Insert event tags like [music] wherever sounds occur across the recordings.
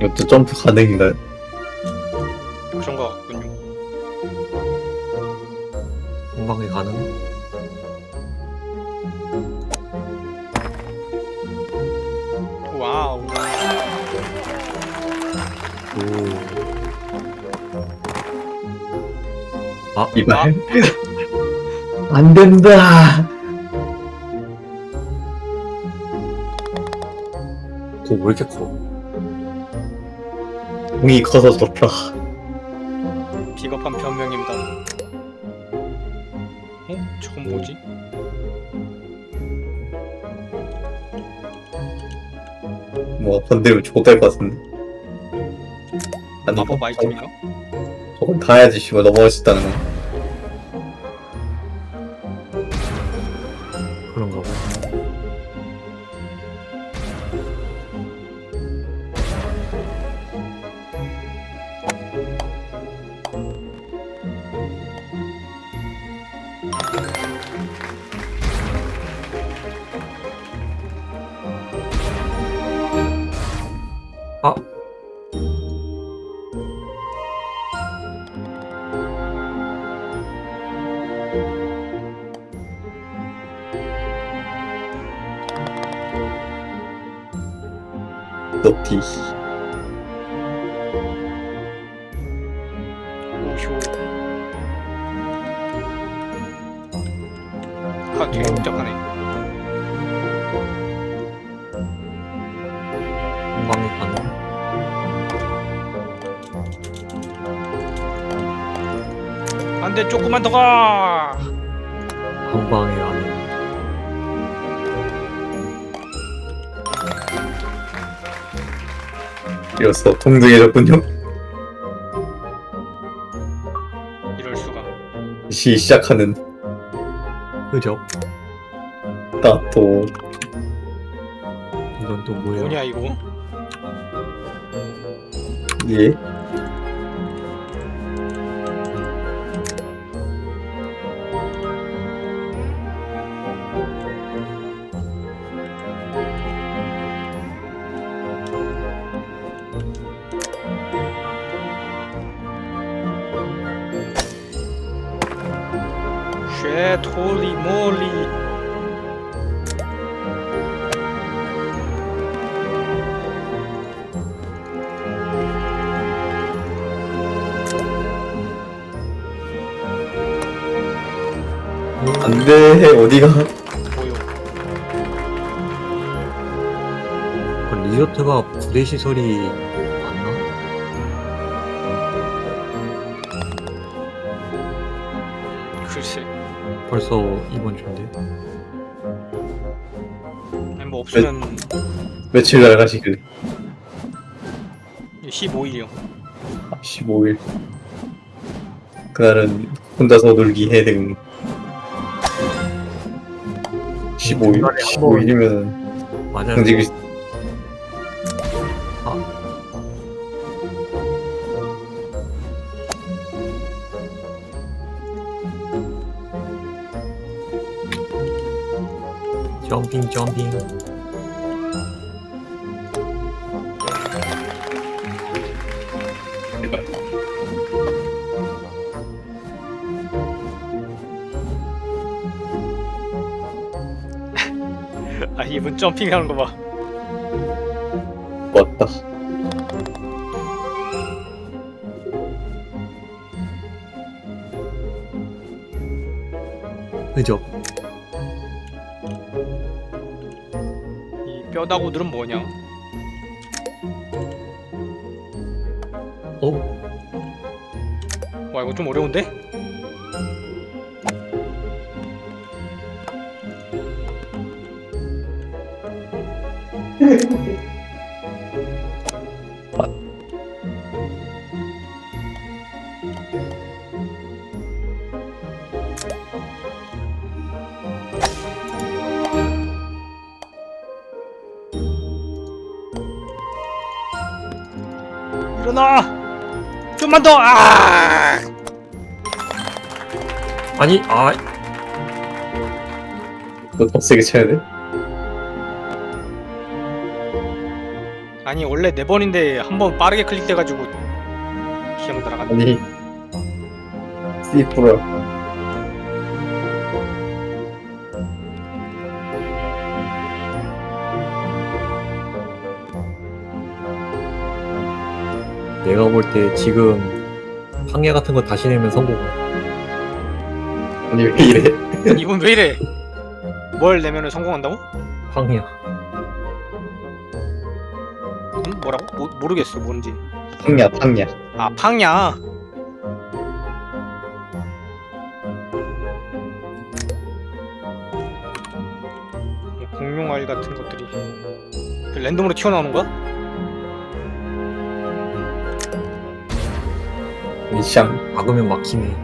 이것도 점프 가능인가요? 그런 거 같군요. 공방에 가능? 와우. 오. 이발. [laughs] 안 된다. 오, 왜 이렇게 커? 공이 커서 좋다. 비겁한 변명입니다. 어? 저건 뭐지? 뭐 건드리면 좋을 것 같은데. 아니, 마법 아이템인가? 저건 다 해야지 씨발 넘어갈 수 있다는 거. 오쇼. 아, 되게 복잡하네. 공방에 가능? 안 돼, 조금만 더 가! 공방에 가 이로써 동등해졌군요. 이럴 수가. 시 시작하는 그죠? 따또 이건 또 뭐예요? 뭐냐, 이거? 예. 어디가? 뭐요? 그 리조트가 부대 시설이 맞나? 글쎄. 벌써 이번 주인데. 아니, 뭐 없으면 며칠 나가시길래? 15일이요. 15일. 그날은 혼자서 놀기 해야 되는. 15일. 중간에 한 번- 15일이면 맞아요. 경직이 점핑 점핑. 아, 이분 점핑하는 거 봐. 왔다. 그죠? 이 뼈다구들은 뭐냐? 어? 와, 이거 좀 어려운데? 일어나! 좀만 더! 아! 아니 아 이거 더 세게 쳐야 돼? 아니 원래 네 번인데 한 번 빠르게 클릭돼가지고 기억 날아갔네. 아니 C 내가 볼 때 지금 황야 같은 거 다시 내면 성공. 아니 왜 이래 [laughs] 이분 왜 이래? 뭘 내면은 성공한다고? 황야. 음? 뭐라고? 모, 모르겠어 뭔지. 탕야 탕야 아 팡야. 알 같은 것들이 랜덤으로 튀어나오는 거야? 샹 박으면 막히네.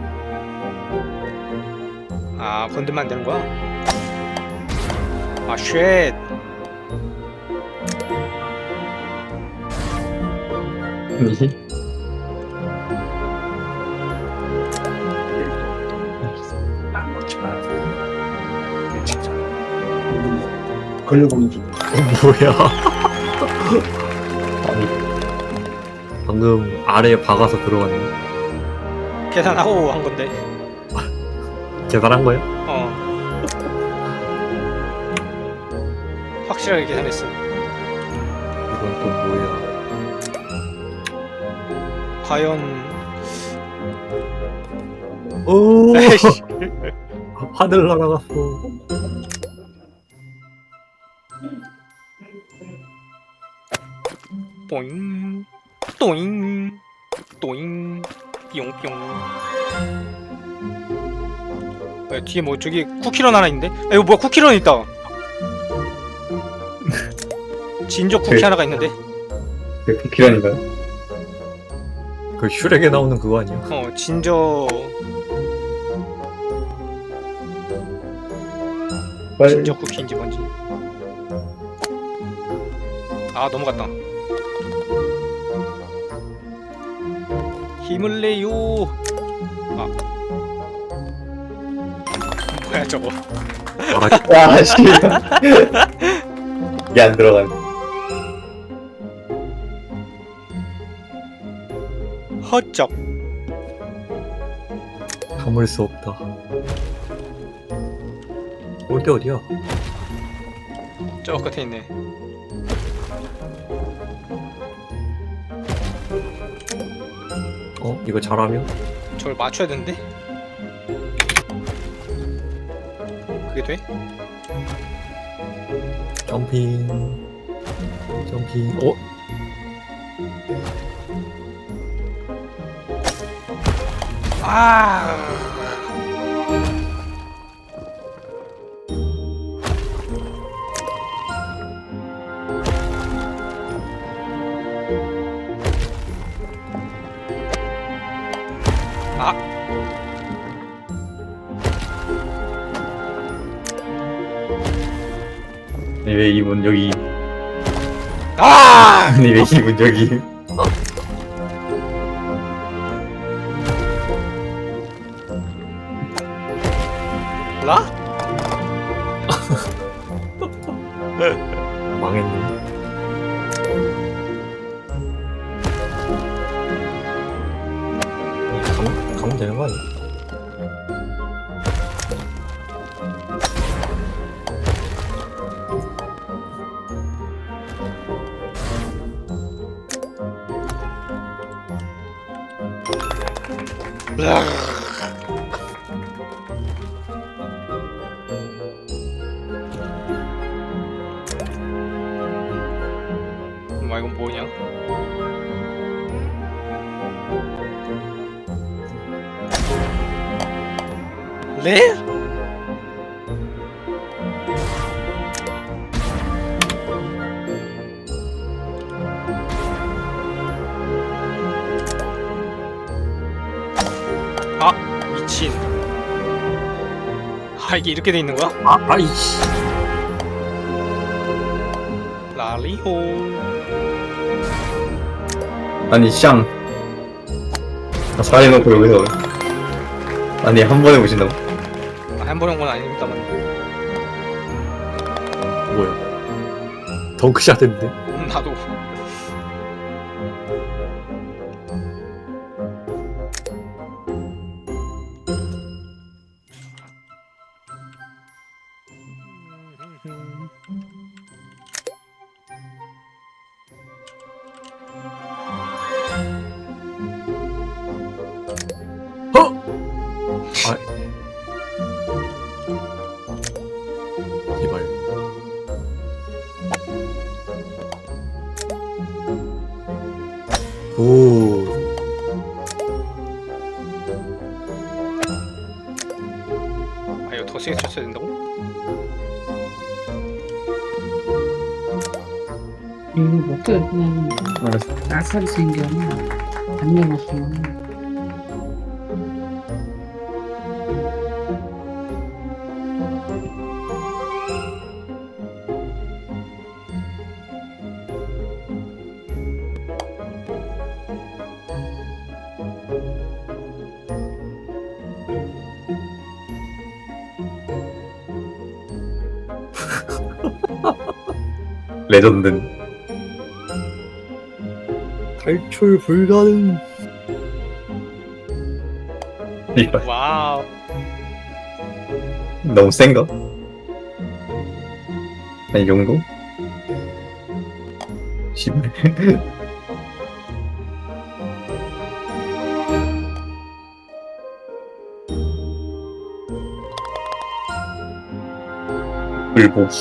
아 건들면 안 되는 거야? 아 쉣. 아 걸려보는 중 뭐야? 아니 [laughs] 방금 아래에 박아서 들어갔네. 계산하고 한 건데. 계산한 거야? 어. 확실하게 계산했어. 이건 또 뭐야? 과연 오! 에이씨. 하늘 날아갔어. 뽀잉 또잉 또잉 뿅뿅. 야, 뒤에 뭐 저기 쿠키런 하나 있는데? 야, 이거 뭐야? 쿠키런 있다. [laughs] 진저 쿠키 그- 하나가 있는데? 그 쿠키런인가요? 그 슈렉에 나오는 그거 아니야? 어 진저. 빨리. 진저 쿠키인지 뭔지. 아 넘어갔다 힘을 내요. 아. 뭐야 저거. 알아, 아 씨. 이게 안 들어간 헛적 담을 수 없다. 올 때 어디야? 저 끝에 있네 이거 잘하면? 저걸 맞춰야 되는데 그게 돼? 점핑. 점핑. 어? 아 아, 왜 이분 여기 아! [laughs] 아니 왜 이분 여기 이건 뭐냐? 레? 아 미친 아 이게 이렇게 돼 있는 거야? 아, 아이씨. 라리호 아니 샹 아, 살해놓고 여기서 아니 한 번에 보신다고? 아, 한 번은 건 아닙니다만 뭐야? 덩크샷 했는데? 음, 나도 이거 못해 그냥 알았어. 아싸리 생겨 단면 없으면 레전드. 탈출 불가능. 이발. 와우 너무 센가? 아니, 이 정도? 씨발. [laughs] 불보기.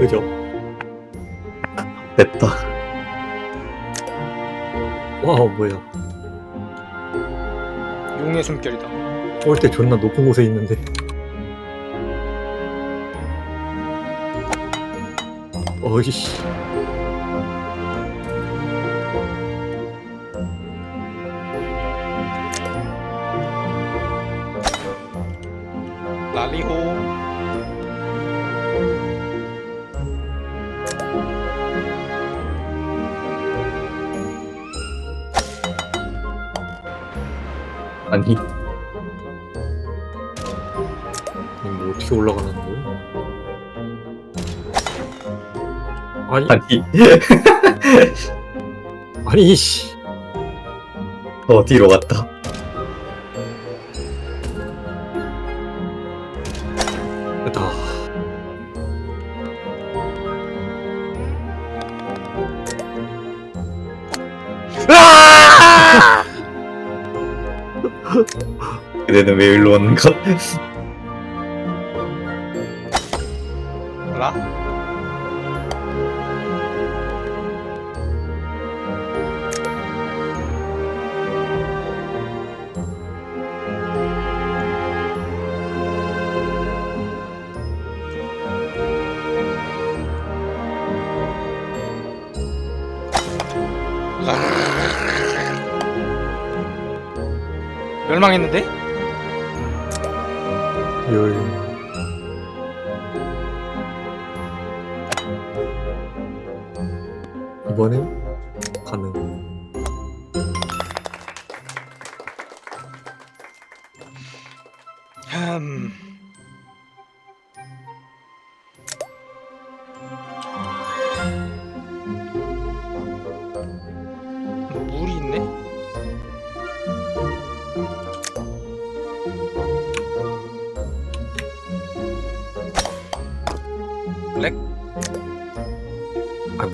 그죠? 됐다. 와 뭐야? 용의 숨결이다 올 때 존나 높은 곳에 있는데. 어이씨. 아니, 뭐 어떻게 올라가는 거야? 아니 아니. 아니 이씨. 어디로 갔다. 됐다. 그대는 왜 일로 왔는가? 라? 멸망했는데?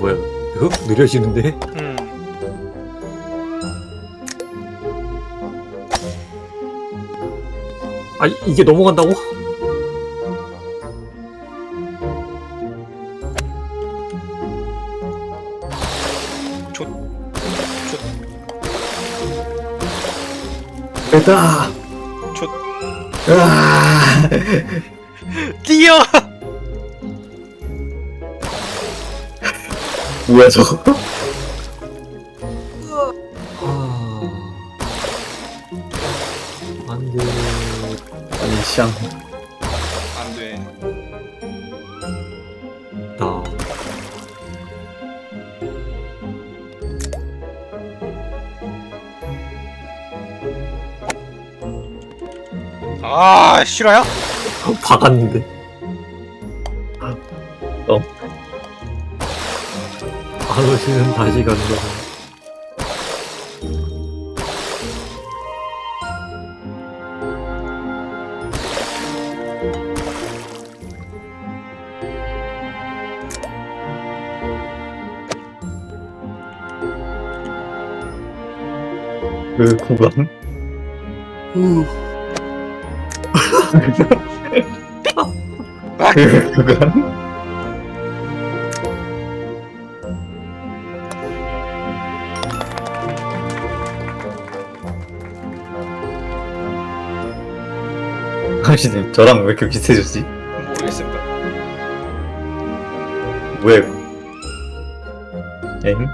뭐야? 흑 느려지는데? 음. 아 이- 이게 넘어간다고? 됐다. 조... 으아. 뛰어! 뭐야 저거? 아. 안돼. 아니 샹. 안 돼. 나. 아, 실화야? 박았는데. 아저씨는 다시 간다. 그 구간. 후. 그 구간. 당신이 저랑 왜 이렇게 비슷해졌지? 모르겠습니다. 이거 엥?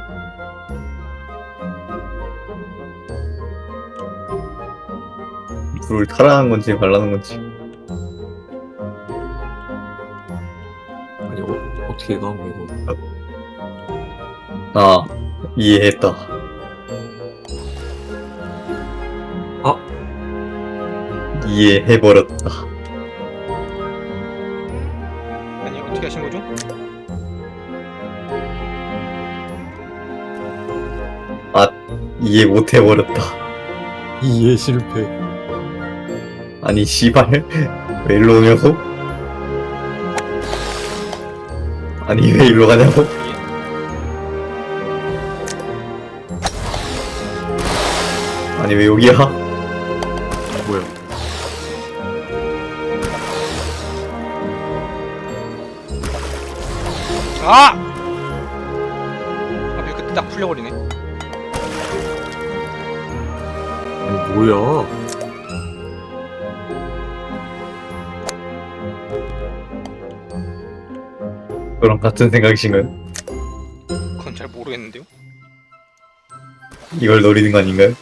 불을 타라는 건지 말라는 건지 아니 어, 어떻게 가 이거 아 이해했다 이해해버렸다 아니 어떻게 하신 거죠? 이해 못해버렸다 이해 실패 아니 씨발 왜 일로 오냐고? 아니 왜 일로 가냐고? 아니 왜 여기야? 아! 아 그때 딱 풀려버리네. 아니 뭐야 그럼 같은 생각이신가요? 그건 잘 모르겠는데요. 이걸 노리는 거 아닌가요?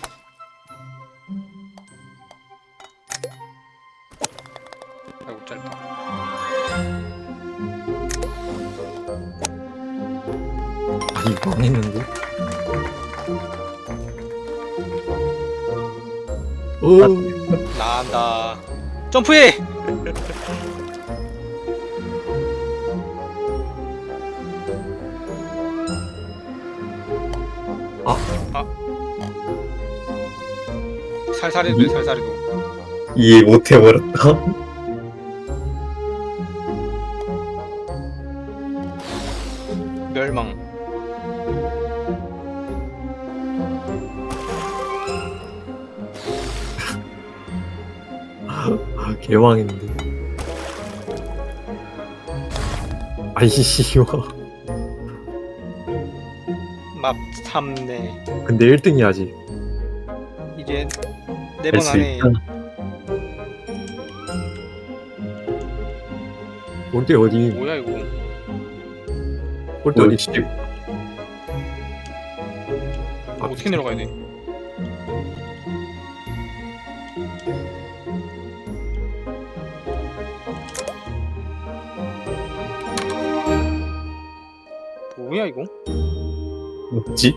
점프해! 아. 아. 살살해도 돼, 살살해도. 이해 못해버렸다 개망했는데. 아이씨 와맙 참네. 근데 1등이야지 이제 네번할수 안에 있다. 꼴대 어디? 뭐야 이거? 꼴대 어디? 어디 아, 어떻게 내려가야 돼? 뭐야 이거? 뭐지?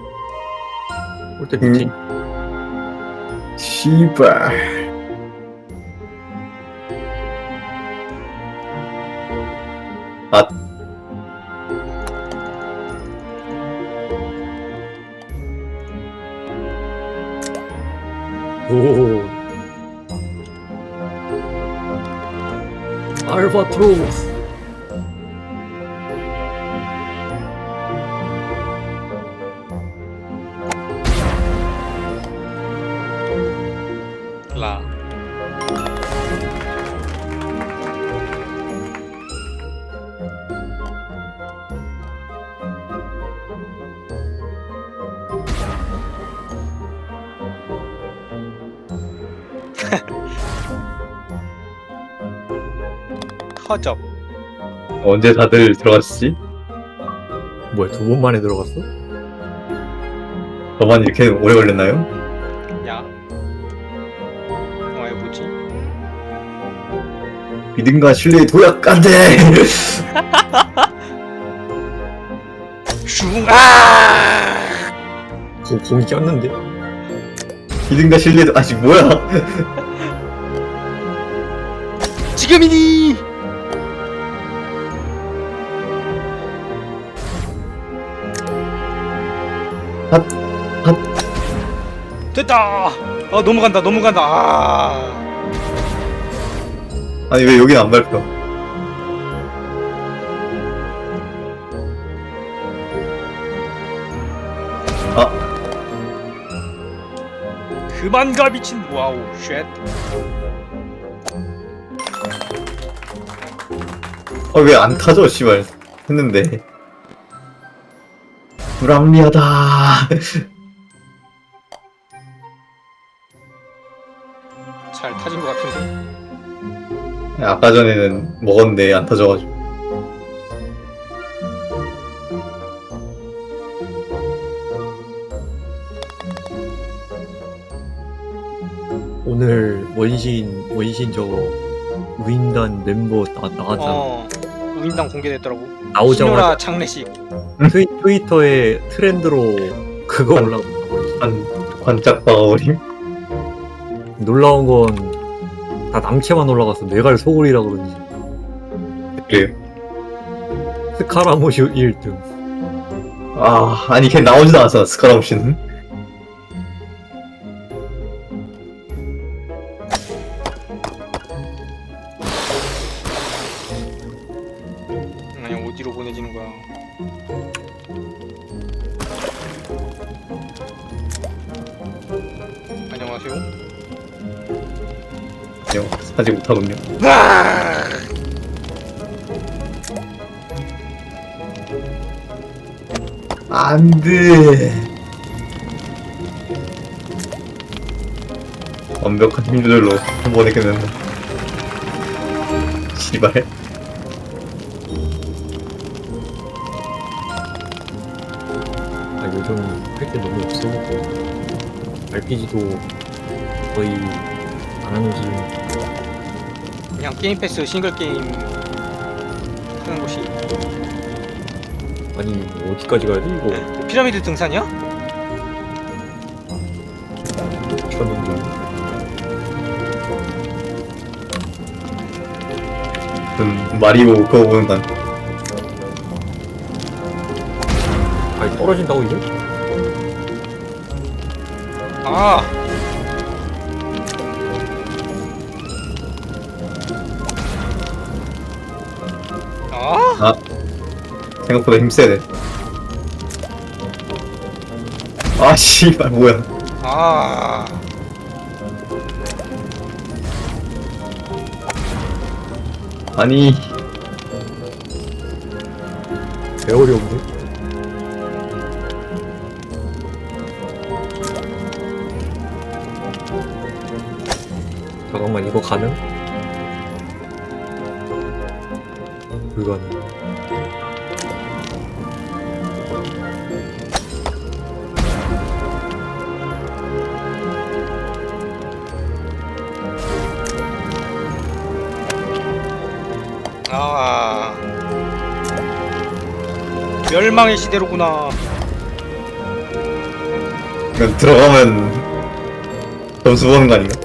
꼴대 밑에 음. 씨발 아 오 알바트로스 라. [laughs] 허접. 언제 다들 들어갔지? 뭐야 두 번 만에 들어갔어? 저만 이렇게 오래 걸렸나요? 믿음과 신뢰의 도약 안돼 슝! 아! 공, 공이 꼈는데? 믿음과 신뢰도 아직 뭐야 지금이니! 핫, 핫. 됐다! 아 넘어간다 넘어간다 아 아니 왜 여긴 안 밟혀 아 그만 가 미친 와우 쉣 아, 왜 안 타죠, 씨발. 했는데. 불합리하다. [laughs] 아까 전에는 먹었는데 안 터져가지고. 오늘 원신 원신 저거 우인단 멤버 나, 나갔잖아. 어 우인당 공개됐더라고 나오자마자 신호라 장례식 [laughs] 트위, 트위터에 트렌드로 그거 관- 올라오고 관, 관짝 박아버림? 놀라운 건 다 남캐만 올라가서 내갈 소굴이라 그런지 그래요. 스카라모시 1등 아, 아니, 걔 나오지도 않았어, 스카라움 씨는. 아니 어디로 보내지는 거야 사지 못하군요. 안 돼. 완벽한 힘 조절로 한 번에 끝낸다. 씨발. 아 요즘 할게 너무 없어 RPG도 거의 안 하는 지 그냥 게임 패스 싱글 게임 하는 곳이 아니 뭐 어디까지 가야 돼 이거 피라미드 등산이야? 음, 마리오 그거 보는 건 아니 떨어진다고 이제? 아 아? 생각보다 힘세네. 아, 씨발, 뭐야. 아 아니, 개 어려운데? 잠깐만 이거 가능? 불가능 멸망의 시대로구나 그냥 들어가면 점수 보는 거 아닌가?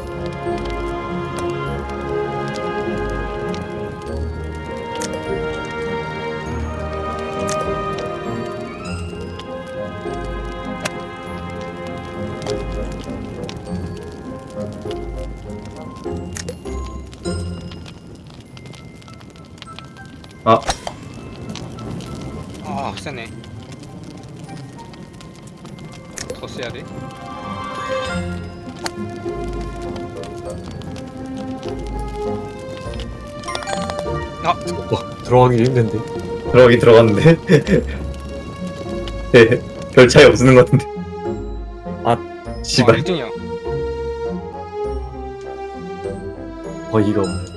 아, 아 세네 더 써야 돼? 와 들어가기 힘든데 들어가긴 들어갔는데. 네, [laughs] 별 차이 없는 것 같은데. 아, 씨발. 1등이야 어이가 없네